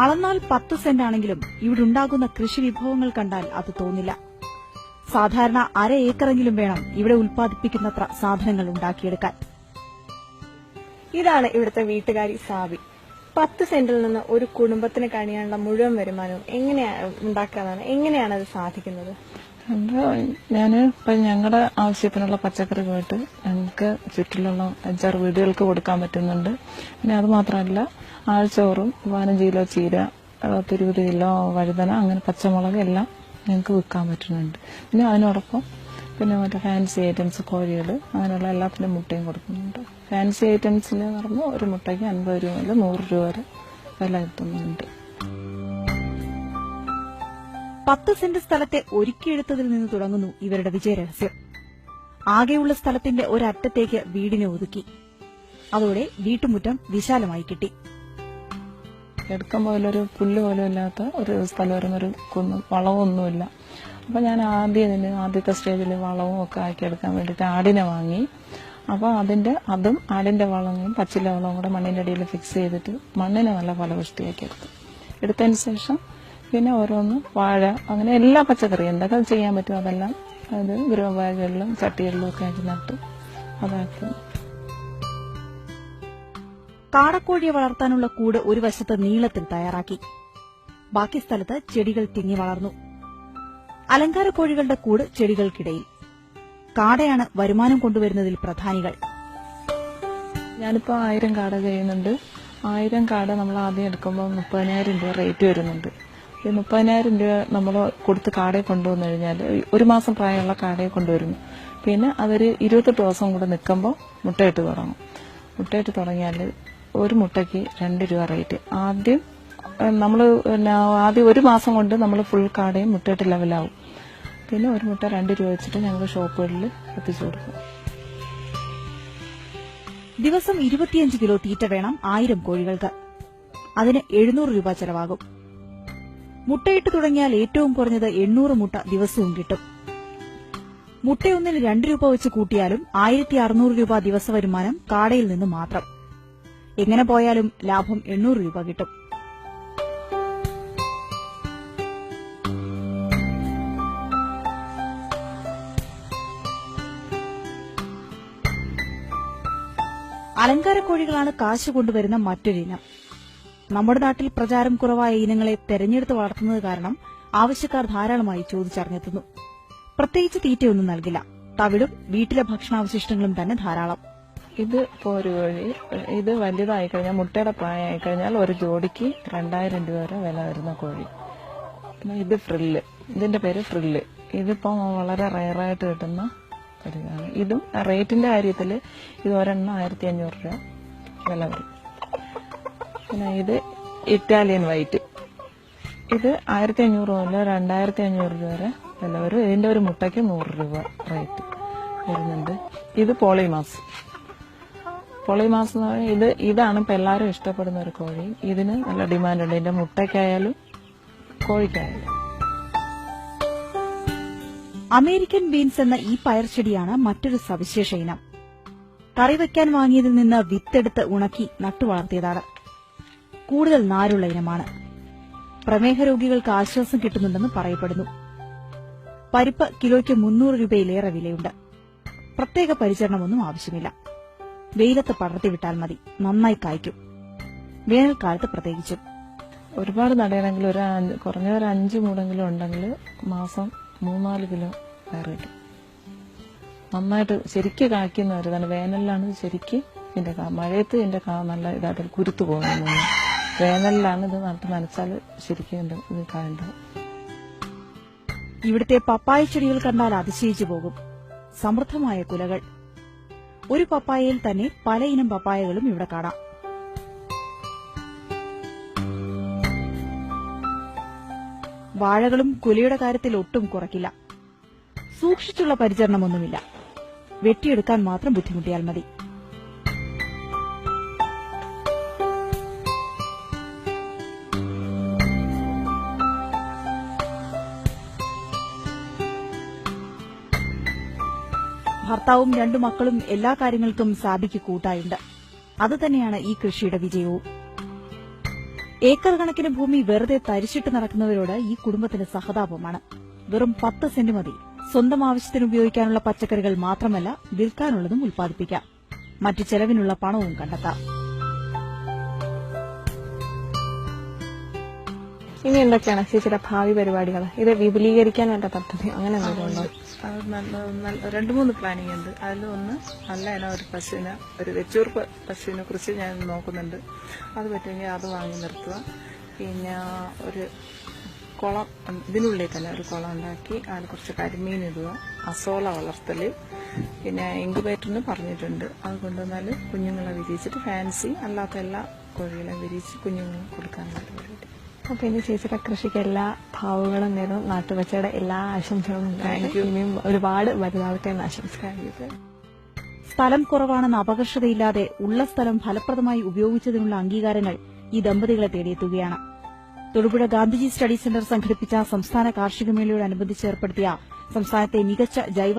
അളന്നാൽ പത്ത് സെന്റ് ആണെങ്കിലും ഇവിടെ ഉണ്ടാകുന്ന കൃഷി വിഭവങ്ങൾ കണ്ടാൽ അത് തോന്നില്ല. സാധാരണ അര ഏക്കറെങ്കിലും വേണം ഇവിടെ ഉൽപ്പാദിപ്പിക്കുന്നത്ര സാധനങ്ങൾ ഉണ്ടാക്കിയെടുക്കാൻ. ഇതാണ് ഇവിടുത്തെ വീട്ടുകാരി സാബി പത്ത് സെന്റിൽ നിന്ന് ഒരു കുടുംബത്തിന് കഴിയാനുള്ള മുഴുവൻ വരുമാനവും എങ്ങനെയാണ് ഉണ്ടാക്കാനാണ് എങ്ങനെയാണ് അത് സാധിക്കുന്നത്? ഞാൻ ഇപ്പൊ ഞങ്ങളുടെ ആവശ്യത്തിനുള്ള പച്ചക്കറി പോയിട്ട് ഞങ്ങൾക്ക് ചുറ്റിലുള്ള അഞ്ചാറ് വീടുകൾക്ക് കൊടുക്കാൻ പറ്റുന്നുണ്ട്. പിന്നെ അത് മാത്രമല്ല ആഴ്ചോറും പതിനഞ്ച് കിലോ ചീര പത്തിരുപത് കിലോ വഴുതന അങ്ങനെ പച്ചമുളക് എല്ലാം ഞങ്ങൾക്ക് വിൽക്കാൻ പറ്റുന്നുണ്ട്. പിന്നെ അതിനോടൊപ്പം പിന്നെ മറ്റേ ഫാൻസി ഐറ്റംസ് കോഴികൾ അങ്ങനെയുള്ള എല്ലാത്തിനും മുട്ടയും കൊടുക്കുന്നുണ്ട്. ഫാൻസി ഐറ്റംസിൽ പറഞ്ഞാൽ ഒരു മുട്ടയ്ക്ക് അൻപത് രൂപ മുതൽ നൂറ് രൂപ വരെ വില എത്തുന്നുണ്ട്. പത്ത് സെന്റ് സ്ഥലത്തെ ഒരുക്കിയെടുത്തതിൽ നിന്ന് തുടങ്ങുന്നു ഇവരുടെ വിജയരഹസ്യം. ആകെയുള്ള സ്ഥലത്തിന്റെ ഒരറ്റത്തേക്ക് വീടിനെ ഒതുക്കി. അതോടെ വീട്ടുമുറ്റം വിശാലമായി കിട്ടി. എടുക്കം പോലൊരു പുല്ല് പോലും ഇല്ലാത്ത ഒരു സ്ഥലമായിരുന്നു. ഒരു കുന്നും വളമൊന്നുമില്ല അപ്പൊ ഞാൻ ആദ്യം ഇതിന് ആദ്യത്തെ സ്റ്റേജിൽ വളവും ഒക്കെ ആക്കി എടുക്കാൻ വേണ്ടിയിട്ട് ആടിനെ വാങ്ങി. അപ്പൊ അതിന്റെ അതും ആടിന്റെ വളവും പച്ചില വളവും കൂടെ മണ്ണിന്റെ അടിയിൽ ഫിക്സ് ചെയ്തിട്ട് മണ്ണിനെ നല്ല ഫലപുഷ്ടിയാക്കി എടുത്തു. എടുത്തതിന് ശേഷം പിന്നെ ഓരോന്ന് വാഴ അങ്ങനെ എല്ലാ പച്ചക്കറിയും എന്തൊക്കെ ചെയ്യാൻ പറ്റും അതെല്ലാം. അത് ഗ്രോ ബാഗുകളിലും ചട്ടികളിലും ഒക്കെ ആക്കി നട്ടു. അതാക്കും. കാടക്കോഴിയെ വളർത്താനുള്ള കൂട് ഒരു വശത്ത് നീളത്തിൽ തയ്യാറാക്കി. ബാക്കി സ്ഥലത്ത് ചെടികൾ തിങ്ങി വളർന്നു. അലങ്കാര കോഴികളുടെ കൂട് ചെടികൾക്കിടയിൽ. കാടയാണ് വരുമാനം കൊണ്ടുവരുന്നതിൽ പ്രധാനികൾ. ഞാനിപ്പോൾ ആയിരം കാട ചെയ്യുന്നുണ്ട്. ആയിരം കാട നമ്മൾ ആദ്യം എടുക്കുമ്പോൾ മുപ്പതിനായിരം രൂപ റേറ്റ് വരുന്നുണ്ട്. ഈ മുപ്പതിനായിരം രൂപ നമ്മൾ കൊടുത്ത് കാടയെ കൊണ്ടുവന്നു കഴിഞ്ഞാൽ ഒരു മാസം പ്രായമുള്ള കാടയെ കൊണ്ടുവരുന്നു. പിന്നെ അതൊരു ഇരുപത്തെട്ട് ദിവസം കൂടെ നിൽക്കുമ്പോൾ മുട്ടയിട്ട് തുടങ്ങും. മുട്ടയിട്ട് തുടങ്ങിയാൽ ഒരു മുട്ടയ്ക്ക് രണ്ട് രൂപ റേറ്റ്. ആദ്യം നമ്മൾ ആദ്യം ഒരു മാസം കൊണ്ട് നമ്മൾ ഫുൾ കാടയും മുട്ടയിട്ട് ലെവലാവും. പിന്നെ ഒരു മുട്ട രണ്ട് രൂപ വെച്ചിട്ട് ഞങ്ങൾ ഷോപ്പുകളിൽ എത്തിച്ചു കൊടുക്കും. ദിവസം ഇരുപത്തിയഞ്ച് കിലോ തീറ്റ വേണം ആയിരം കോഴികൾക്ക്. അതിന് എഴുന്നൂറ് രൂപ ചെലവാകും. മുട്ടയിട്ട് തുടങ്ങിയാൽ ഏറ്റവും കുറഞ്ഞത് എണ്ണൂറ് മുട്ട ദിവസവും കിട്ടും. മുട്ടയൊന്നിന് രണ്ട് രൂപ വെച്ച് കൂട്ടിയാലും ആയിരത്തി അറുന്നൂറ് രൂപ ദിവസ വരുമാനം കാടയിൽ നിന്ന് മാത്രം. എങ്ങനെ പോയാലും ലാഭം എണ്ണൂറ് രൂപ കിട്ടും. അലങ്കാര കോഴികളാണ് കാശ് കൊണ്ടുവരുന്ന മറ്റൊരിനം. നമ്മുടെ നാട്ടിൽ പ്രചാരം കുറവായ ഇനങ്ങളെ തെരഞ്ഞെടുത്ത് വളർത്തുന്നത് കാരണം ആവശ്യക്കാർ ധാരാളമായി ചോദിച്ചറിഞ്ഞെത്തുന്നു പ്രത്യേകിച്ച് തീറ്റയൊന്നും നൽകില്ല. തവിടും വീട്ടിലെ ഭക്ഷണാവശിഷ്ടങ്ങളും തന്നെ ധാരാളം. ഇത് ഒരു കോഴി ഇത് വലുതായി കഴിഞ്ഞാൽ മുട്ടയുടെ പ്രായമായി കഴിഞ്ഞാൽ ഒരു ജോഡിക്ക് രണ്ടായിരം രൂപ വരെ വില വരുന്ന കോഴി. ഇത് ഫ്രില്ല്. ഇതിന്റെ പേര് ഫ്രില്ല്. ഇതിപ്പോൾ വളരെ റയറായിട്ട് കിട്ടുന്ന ഒരു ഇതും റേറ്റിന്റെ കാര്യത്തിൽ ഇത് ഒരെണ്ണം ആയിരത്തി അഞ്ഞൂറ് രൂപ വില വരും. പിന്നെ ഇത് ഇറ്റാലിയൻ വൈറ്റ്. ഇത് ആയിരത്തി അഞ്ഞൂറ് മുതൽ രണ്ടായിരത്തി അഞ്ഞൂറ് രൂപ വരെ വില വരും. ഇതിന്റെ ഒരു മുട്ടയ്ക്ക് നൂറ് രൂപ റേറ്റ് വരുന്നുണ്ട്. ഇത് പോളിമാസ്. പോളിമാസ് എന്ന് പറഞ്ഞാൽ ഇത് ഇതാണ് ഇപ്പൊ എല്ലാവരും ഇഷ്ടപ്പെടുന്ന ഒരു കോഴി. ഇതിന് നല്ല ഡിമാൻഡ് ഉണ്ട് ഇതിന്റെ മുട്ടയ്ക്കായാലും കോഴിക്കായാലും. അമേരിക്കൻ ബീൻസ് എന്ന ഈ പയർച്ചെടിയാണ് മറ്റൊരു സവിശേഷ ഇനം. കറി വയ്ക്കാൻ വാങ്ങിയതിൽ നിന്ന് വിത്തെടുത്ത് ഉണക്കി നട്ടുവളർത്തിയതാണ്. കൂടുതൽ നാരുള്ള ഇനമാണ്. പ്രമേഹ രോഗികൾക്ക് ആശ്വാസം കിട്ടുന്നുണ്ടെന്ന് പറയപ്പെടുന്നു. പരിപ്പ് കിലോയ്ക്ക് മുന്നൂറ് രൂപയിലേറെ വിലയുണ്ട്. പ്രത്യേക പരിചരണമൊന്നും ആവശ്യമില്ല. വെയിലത്ത് പടർത്തിവിട്ടാൽ മതി. നന്നായി കായ്ക്കും. വേനൽക്കാലത്ത് പ്രത്യേകിച്ചും. ഒരുപാട് നടയണമെങ്കിൽ ഒരു കുറഞ്ഞ ഒരു അഞ്ച് മൂടെങ്കിലും ഉണ്ടെങ്കിൽ മാസം മൂന്നാൽ കിലോ കിട്ടും. നന്നായിട്ട് ശരിക്ക് കായ്ക്കുന്ന ഒരു വേനലിലാണ് ശരിക്കും ഇതിന്റെ മഴയത്ത് കാ നല്ല ഇതായിട്ട് കുരുത്തു പോകുന്നു. വേനലിലാണ് ഇത് നട്ട് നനച്ചാൽ ശരിക്കും ഇത് ഇവിടുത്തെ പപ്പായ ചെടികൾ കണ്ടാൽ അതിശയിച്ചു പോകും. സമൃദ്ധമായ കുലകൾ. ഒരു പപ്പായയിൽ തന്നെ പലയിനം പപ്പായകളും ഇവിടെ കാണാം. വാഴകളും കുലയുടെ കാര്യത്തിൽ ഒട്ടും കുറയ്ക്കില്ല. സൂക്ഷിച്ചുള്ള പരിചരണമൊന്നുമില്ല. വെട്ടിയെടുക്കാൻ മാത്രം ബുദ്ധിമുട്ടിയാൽ മതി. ഭർത്താവും രണ്ടു മക്കളും എല്ലാ കാര്യങ്ങൾക്കും സാബിക്ക് കൂട്ടായുണ്ട്. അതുതന്നെയാണ് ഈ കൃഷിയുടെ വിജയവും. ഏക്കർ കണക്കിന് ഭൂമി വെറുതെ തരിച്ചിട്ട് നടക്കുന്നവരോട് ഈ കുടുംബത്തിന് സഹതാപമാണ്. വെറും പത്ത് സെന്റ് മതി. സ്വന്തം ആവശ്യത്തിന് ഉപയോഗിക്കാനുള്ള പച്ചക്കറികൾ മാത്രമല്ല വിൽക്കാനുള്ളതും ഉൽപ്പാദിപ്പിക്കാം. മറ്റു ചെലവിനുള്ള പണവും കണ്ടെത്താം. ഇനി എന്തൊക്കെയാണ് ചേച്ചിയുടെ ഭാവി പരിപാടികൾ ഇത് വിപുലീകരിക്കാൻ വേണ്ട പദ്ധതി അങ്ങനെ എന്തെങ്കിലും രണ്ട് മൂന്ന് പ്ലാനിങ് ഉണ്ട്. അതിൽ ഒന്ന് നല്ല ഇനം ഒരു പശുവിനെ ഒരു വെച്ചൂർ പശുവിനെ കുറിച്ച് ഞാൻ നോക്കുന്നുണ്ട്. അത് പറ്റുമെങ്കിൽ അത് വാങ്ങി നിർത്തുക. പിന്നെ ഒരു കുളം ഇതിനുള്ളിൽ തന്നെ ഒരു കുളം ഉണ്ടാക്കി അതിൽ കുറച്ച് കരിമീൻ ഇടുക അസോള വളർത്തൽ പിന്നെ ഇൻക്യുബേറ്ററിന് പറഞ്ഞിട്ടുണ്ട്. അത് കൊണ്ടുവന്നാൽ കുഞ്ഞുങ്ങളെ വിരിയിച്ചിട്ട് ഫാൻസി അല്ലാത്ത എല്ലാ കോഴികളെ വിരിയിച്ച് കുഞ്ഞുങ്ങളെ കൊടുക്കാനുള്ള പരിപാടി. അപ്പൊ ഇനി ചേച്ചിയുടെ കൃഷിക്ക് എല്ലാ ഭാവുകളും നേരും നാട്ടുവച്ചയുടെ എല്ലാ ആശംസകളും. ഇനിയും ഒരുപാട് വലുതാവട്ടെ എന്ന് ആശംസിക്കാറുണ്ട് സ്ഥലം കുറവാണെന്ന അപകർഷതയില്ലാതെ ഉള്ള സ്ഥലം ഫലപ്രദമായി ഉപയോഗിച്ചതിനുള്ള അംഗീകാരങ്ങൾ ഈ ദമ്പതികളെ തേടിയെത്തുകയാണ്. തൊടുപുഴ ഗാന്ധിജി സ്റ്റഡി സെന്റർ സംഘടിപ്പിച്ച സംസ്ഥാന കാർഷിക മേളയോടനുബന്ധിച്ച് ഏർപ്പെടുത്തിയ സംസ്ഥാനത്തെ മികച്ച ജൈവ